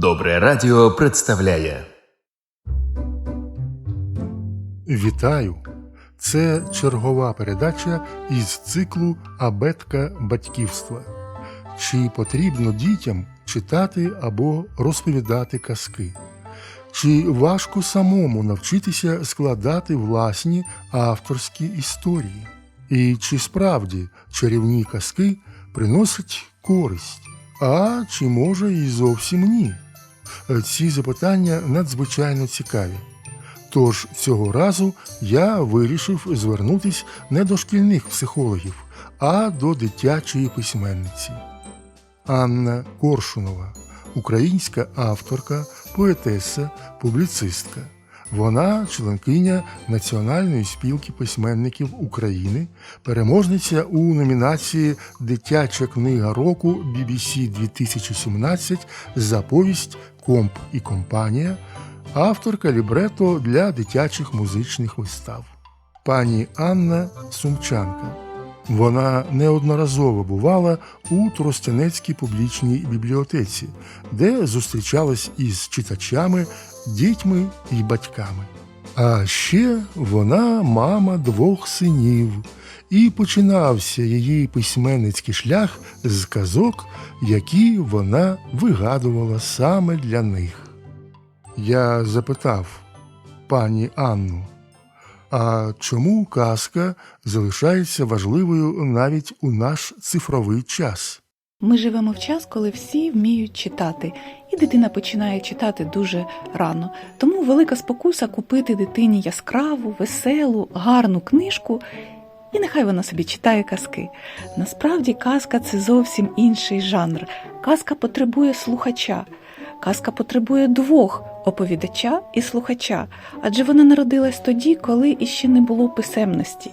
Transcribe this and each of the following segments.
Добре радіо представляє Вітаю! Це чергова передача із циклу Абетка батьківства. Чи потрібно дітям читати або розповідати казки? Чи важко самому навчитися складати власні авторські історії? І чи справді чарівні казки приносять користь? А чи може і зовсім ні? Ці запитання надзвичайно цікаві. Тож цього разу я вирішив звернутись не до шкільних психологів, а до дитячої письменниці. Анна Коршунова, українська авторка, поетеса, публіцистка. Вона членкиня Національної спілки письменників України, переможниця у номінації Дитяча книга року BBC 2017 за повість Комп і компанія, авторка лібрето для дитячих музичних вистав. Пані Анна Сумчанка. Вона неодноразово бувала у Тростянецькій публічній бібліотеці, де зустрічалась із читачами, дітьми і батьками. А ще вона мама двох синів, і починався її письменницький шлях з казок, які вона вигадувала саме для них. Я запитав пані Анну, а чому казка залишається важливою навіть у наш цифровий час? Ми живемо в час, коли всі вміють читати, і дитина починає читати дуже рано. Тому велика спокуса купити дитині яскраву, веселу, гарну книжку, і нехай вона собі читає казки. Насправді казка це зовсім інший жанр. Казка потребує слухача. Казка потребує двох оповідача і слухача, адже вона народилась тоді, коли іще не було писемності.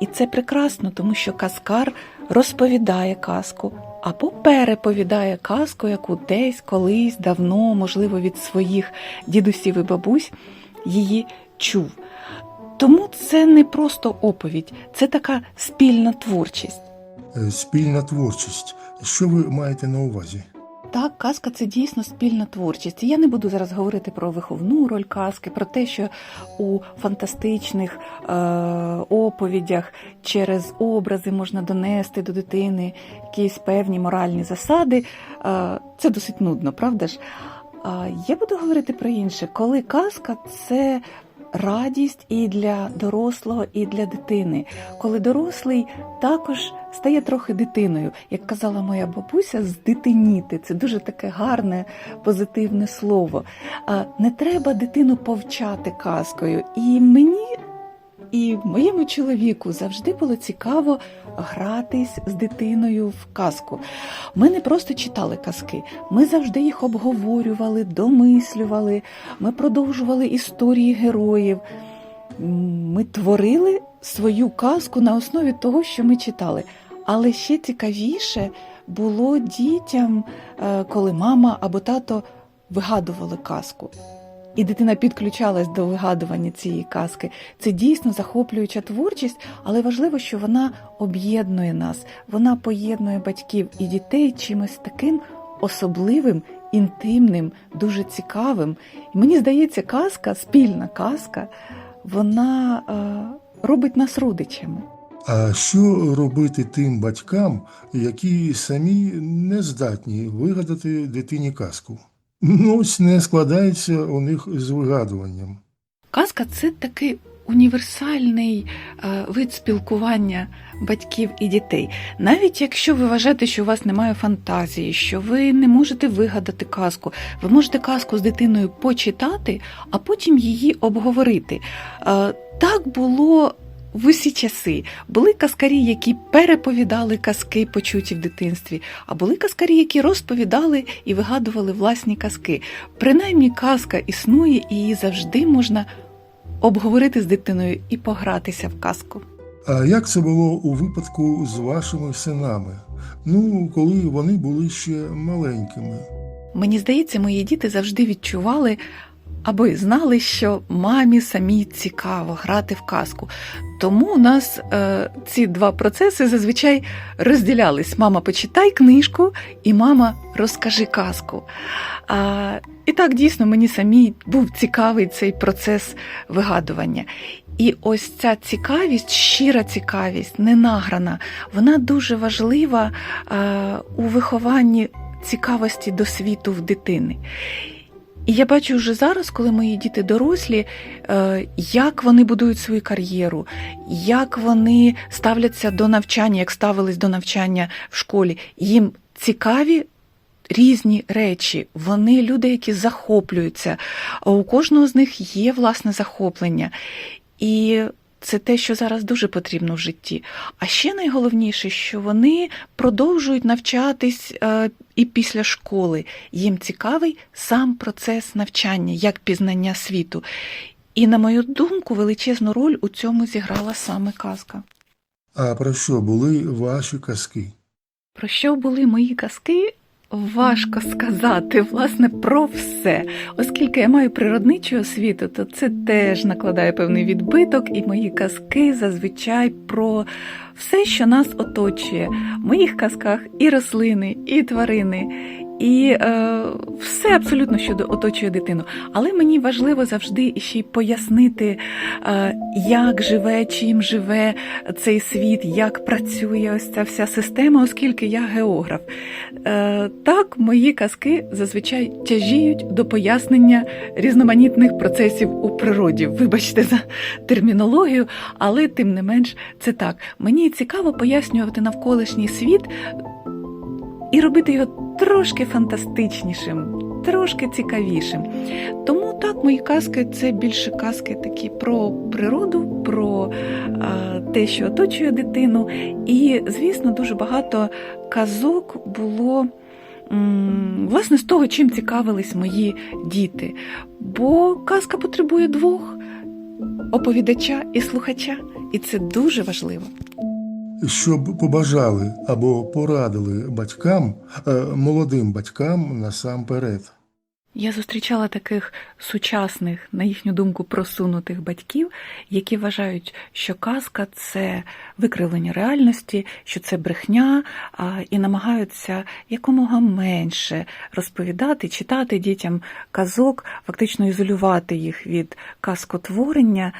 І це прекрасно, тому що казкар розповідає казку або переповідає казку, яку десь колись давно, можливо, від своїх дідусів і бабусь її чув. Тому це не просто оповідь, це така спільна творчість. Е, Спільна творчість. Що ви маєте на увазі? Так, казка це дійсно спільна творчість. І Я не буду зараз говорити про виховну роль казки, про те, що у фантастичних е, оповідях через образи можна донести до дитини якісь певні моральні засади. Е, це досить нудно, правда ж? Я буду говорити про інше, коли казка це радість і для дорослого, і для дитини. Коли дорослий також стає трохи дитиною, як казала моя бабуся, здитиніти. Це дуже таке гарне, позитивне слово. Не треба дитину повчати казкою. І мені. І моєму чоловіку завжди було цікаво гратись з дитиною в казку. Ми не просто читали казки, ми завжди їх обговорювали, домислювали, ми продовжували історії героїв. Ми творили свою казку на основі того, що ми читали. Але ще цікавіше було дітям, е, коли мама або тато вигадували казку. І дитина підключалась до вигадування цієї казки. Це дійсно захоплююча творчість, але важливо, що вона об'єднує нас, вона поєднує батьків і дітей чимось таким особливим, інтимним, дуже цікавим. І мені здається, казка, спільна казка, вона е, робить нас родичами. А що робити тим батькам, які самі не здатні вигадати дитині казку? Ну, не складається у них з вигадуванням. Казка це такий універсальний е, вид спілкування батьків і дітей. Навіть якщо ви вважаєте, що у вас немає фантазії, що ви не можете вигадати казку, ви можете казку з дитиною почитати, а потім її обговорити. Е, так було. В усі часи були казкарі, які переповідали казки, почуті в дитинстві, а були казкарі, які розповідали і вигадували власні казки. Принаймні, казка існує і її завжди можна обговорити з дитиною і погратися в казку. А як це було у випадку з вашими синами? Ну, коли вони були ще маленькими? Мені здається, мої діти завжди відчували аби знали, що мамі самій цікаво грати в казку. Тому у нас е, ці два процеси зазвичай розділялись: мама, почитай книжку, і мама розкажи казку. А, і так дійсно мені самій був цікавий цей процес вигадування. І ось ця цікавість, щира цікавість, ненаграна, вона дуже важлива е, у вихованні цікавості до світу в дитини. І я бачу вже зараз, коли мої діти дорослі, е, як вони будують свою кар'єру, як вони ставляться до навчання, як ставились до навчання в школі. Їм цікаві різні речі. Вони люди, які захоплюються. У кожного з них є власне захоплення. І це те, що зараз дуже потрібно в житті. А ще найголовніше, що вони продовжують навчатись е, і після школи. Їм цікавий сам процес навчання, як пізнання світу. І, на мою думку, величезну роль у цьому зіграла саме казка. А про що були ваші казки? Про що були мої казки? Важко сказати, власне, про все. Оскільки я маю природничу освіту, то це теж накладає певний відбиток, і мої казки зазвичай про все, що нас оточує. В моїх казках і рослини, і тварини, і е, все абсолютно, щодо оточує дитину. Але мені важливо завжди ще й пояснити, е, як живе, чим живе цей світ, як працює ось ця вся система, оскільки я географ. Е, так, мої казки зазвичай тяжіють до пояснення різноманітних процесів у природі. Вибачте за термінологію, але тим не менш це так. Мені цікаво пояснювати навколишній світ і робити його трошки фантастичнішим, трошки цікавішим. Тому так, мої казки це більше казки такі про природу, про а, те, що оточує дитину. І, звісно, дуже багато казок було. Власне, з того, чим цікавились мої діти. Бо казка потребує двох оповідача і слухача, і це дуже важливо. Щоб побажали або порадили батькам, е, молодим батькам насамперед. Я зустрічала таких сучасних, на їхню думку, просунутих батьків, які вважають, що казка це викривлення реальності, що це брехня, і намагаються якомога менше розповідати, читати дітям казок, фактично ізолювати їх від казкотворення,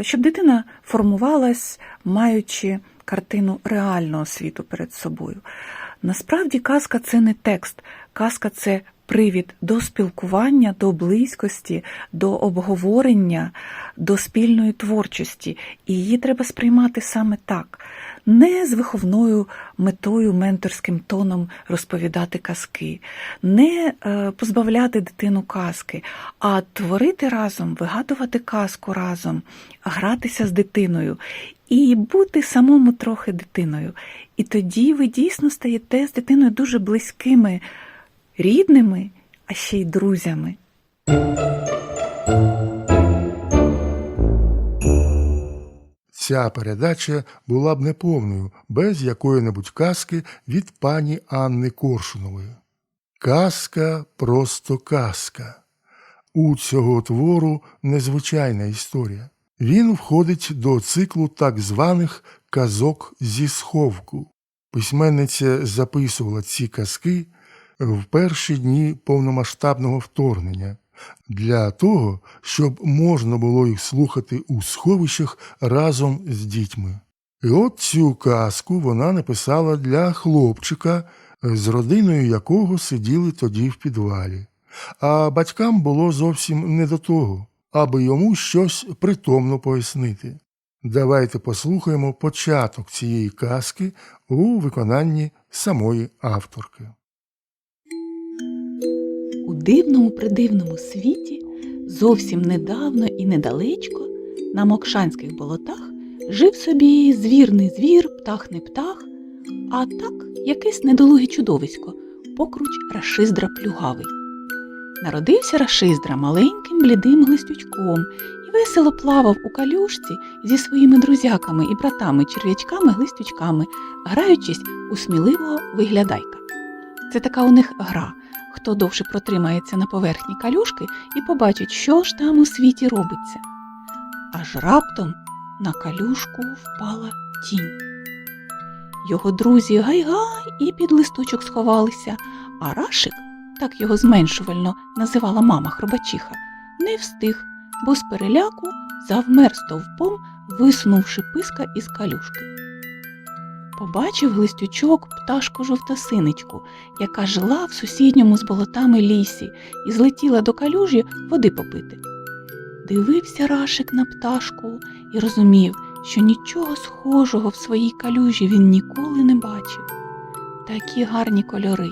щоб дитина формувалась, маючи картину реального світу перед собою. Насправді казка це не текст, казка це привід до спілкування, до близькості, до обговорення, до спільної творчості. І її треба сприймати саме так. Не з виховною метою, менторським тоном розповідати казки, не е, позбавляти дитину казки, а творити разом, вигадувати казку разом, гратися з дитиною і бути самому трохи дитиною. І тоді ви дійсно стаєте з дитиною дуже близькими, рідними, а ще й друзями. Ця передача була б неповною без якої-небудь казки від пані Анни Коршунової. Казка просто казка. У цього твору незвичайна історія. Він входить до циклу так званих казок зі сховку. Письменниця записувала ці казки в перші дні повномасштабного вторгнення для того, щоб можна було їх слухати у сховищах разом з дітьми. І от цю казку вона написала для хлопчика, з родиною якого сиділи тоді в підвалі. А батькам було зовсім не до того, аби йому щось притомно пояснити. Давайте послухаємо початок цієї казки у виконанні самої авторки. У дивному придивному світі зовсім недавно і недалечко на Мокшанських болотах жив собі звірний звір, птах не птах, а так якесь недолуге чудовисько, покруч рашиздра плюгавий. Народився рашиздра маленьким блідим глистючком і весело плавав у калюшці зі своїми друзяками і братами черв'ячками глистючками, граючись у сміливого виглядайка. Це така у них гра. хто довше протримається на поверхні калюшки і побачить, що ж там у світі робиться. Аж раптом на калюшку впала тінь. Його друзі гай-гай і під листочок сховалися, а Рашик, так його зменшувально називала мама хробачиха, не встиг, бо з переляку завмер стовпом, висунувши писка із калюшки. Побачив глистючок пташку жовтосиничку, яка жила в сусідньому з болотами лісі і злетіла до калюжі води попити. Дивився Рашик на пташку і розумів, що нічого схожого в своїй калюжі він ніколи не бачив. Такі гарні кольори,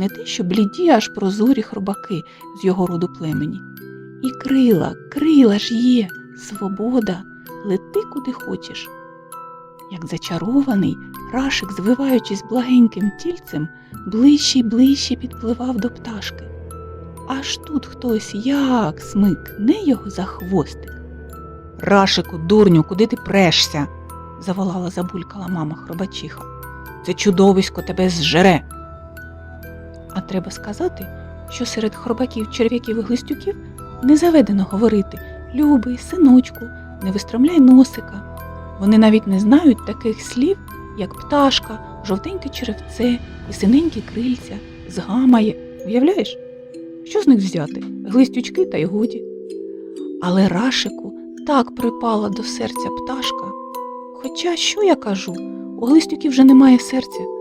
не те, що бліді, аж прозорі хробаки з його роду племені. І крила, крила ж є, свобода, лети куди хочеш. Як зачарований, Рашик, звиваючись благеньким тільцем, ближче й ближче підпливав до пташки. Аж тут хтось як смикне його за хвостик. Рашику, дурню, куди ти прешся? заволала забулькала мама хробачиха. Це чудовисько тебе зжере. А треба сказати, що серед хробаків, черв'яків і глистюків не заведено говорити Любий, синочку, не вистромляй носика. Вони навіть не знають таких слів, як пташка, жовтеньке черевце і синенькі крильця, згамає. Уявляєш? Що з них взяти? Глистючки та й годі. Але Рашику так припала до серця пташка. Хоча, що я кажу, у глистюків вже немає серця.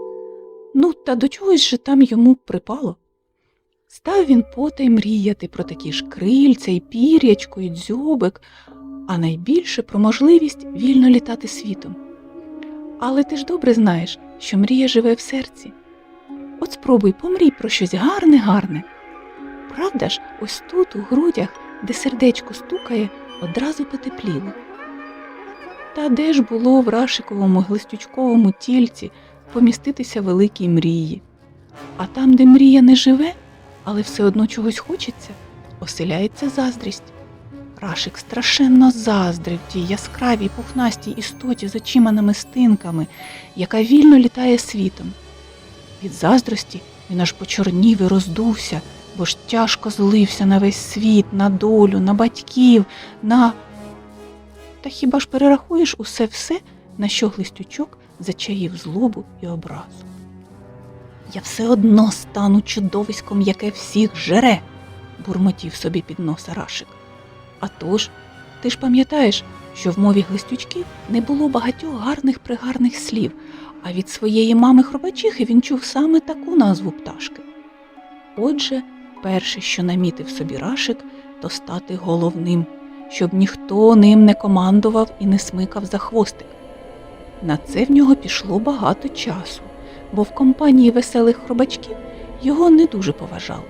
Ну, та до чогось же там йому припало. Став він потай мріяти про такі ж крильця і пір'ячко, і дзьобик, а найбільше про можливість вільно літати світом. Але ти ж добре знаєш, що мрія живе в серці. От спробуй помрій про щось гарне, гарне. Правда ж, ось тут, у грудях, де сердечко стукає, одразу потепліло. Та де ж було в рашиковому глистючковому тільці поміститися великій мрії? А там, де мрія не живе, але все одно чогось хочеться, оселяється заздрість. Рашик страшенно заздрив тій яскравій пухнастій істоті з очима намистинками, яка вільно літає світом. Від заздрості він аж почорнів і роздувся, бо ж тяжко злився на весь світ, на долю, на батьків, на. Та хіба ж перерахуєш усе все, на що глистючок зачаїв злобу і образу? Я все одно стану чудовиськом, яке всіх жере, бурмотів собі під носа Рашик. А тож, ти ж пам'ятаєш, що в мові глистючків не було багатьох гарних пригарних слів, а від своєї мами хробачихи він чув саме таку назву пташки. Отже, перше, що намітив собі Рашик, то стати головним, щоб ніхто ним не командував і не смикав за хвостик. На це в нього пішло багато часу, бо в компанії веселих хробачків його не дуже поважали.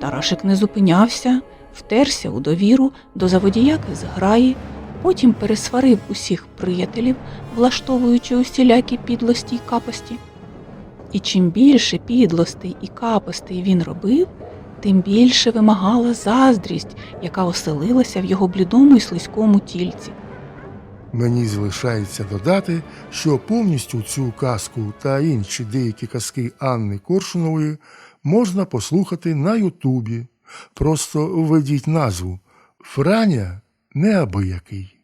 Тарашик не зупинявся, втерся у довіру до заводіяки з граї, потім пересварив усіх приятелів, влаштовуючи усілякі підлості й капості. І чим більше підлостей і капостей він робив, тим більше вимагала заздрість, яка оселилася в його блідому й слизькому тільці. Мені залишається додати, що повністю цю казку та інші деякі казки Анни Коршунової можна послухати на Ютубі. Просто введіть назву Франя неабиякий.